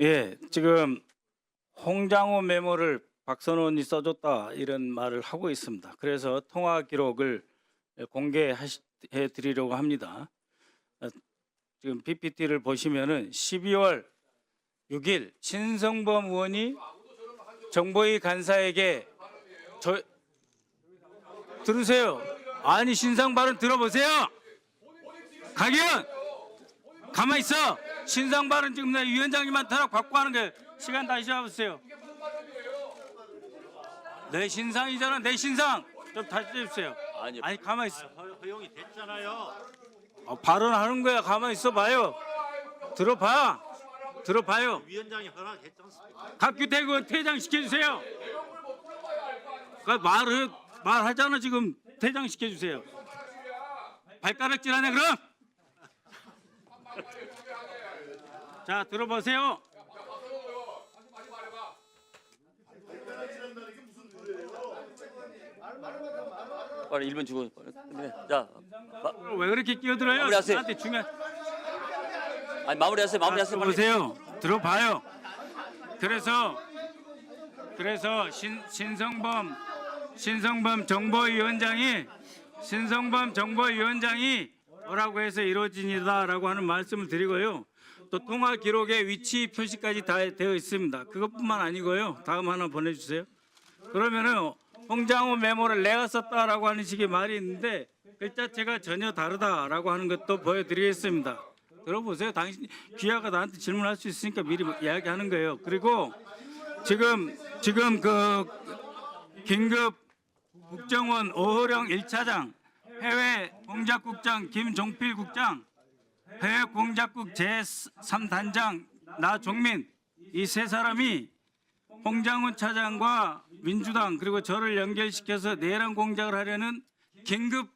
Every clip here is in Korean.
예, 지금 홍장호 메모를 박선원이 써줬다 이런 말을 하고 있습니다. 그래서 통화 기록을 공개해 드리려고 합니다. 어, 지금 PPT를 보시면은 12월 6일 신성범 의원이 정보위 간사에게 저 들으세요. 아니 신상 발언 들어보세요. 강의원 가만 있어. 신상 발언 지금 내 위원장님만 타락 받고 하는 게 시간 다시 잡으세요. 내 신상이잖아. 내 신상 좀 다시 해주세요. 아니, 아니 가만 있어. 허- 허용이 됐잖아요. 어, 발언하는 거야. 가만 있어 봐요. 들어봐. 들어봐요. 위원장이 허락했지 않습니까? 각규태그 퇴장시켜 주세요. 그 말을 말하잖아 지금 퇴장시켜 주세요. 발가락질 하네 그럼. 자 들어보세요. 빨리 1분 주고. 네. 자, 마, 왜 그렇게 끼어들어요? 마무리하세요. 나한테 중요한. 아니 마무리하세요. 마무리하세요. 빨리. 들어보세요. 들어봐요. 그래서 그래서 신, 신성범 신성범 정보위원장이 신성범 정보위원장이 뭐라고 해서 이루어진이다라고 하는 말씀을 드리고요. 또 통화 기록에 위치 표시까지 다 되어 있습니다. 그것뿐만 아니고요. 다음 하나 보내주세요. 그러면은 홍장호 메모를 내가 썼다라고 하는 식의 말이 있는데 글자체가 전혀 다르다라고 하는 것도 보여드리겠습니다. 들어보세요. 당신 귀하가 나한테 질문할 수 있으니까 미리 이야기하는 거예요. 그리고 지금 지금 그 긴급 국정원 오호령 1차장 해외 공작국장 김종필 국장 해외 공작국 제3단장 나종민 이 세 사람이 홍장훈 차장과 민주당 그리고 저를 연결시켜서 내란 공작을 하려는 긴급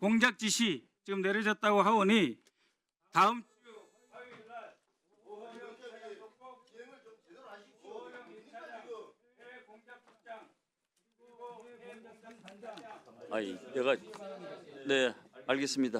공작 지시 지금 내려졌다고 하오니 다음 아니, 내가 네, 알겠습니다.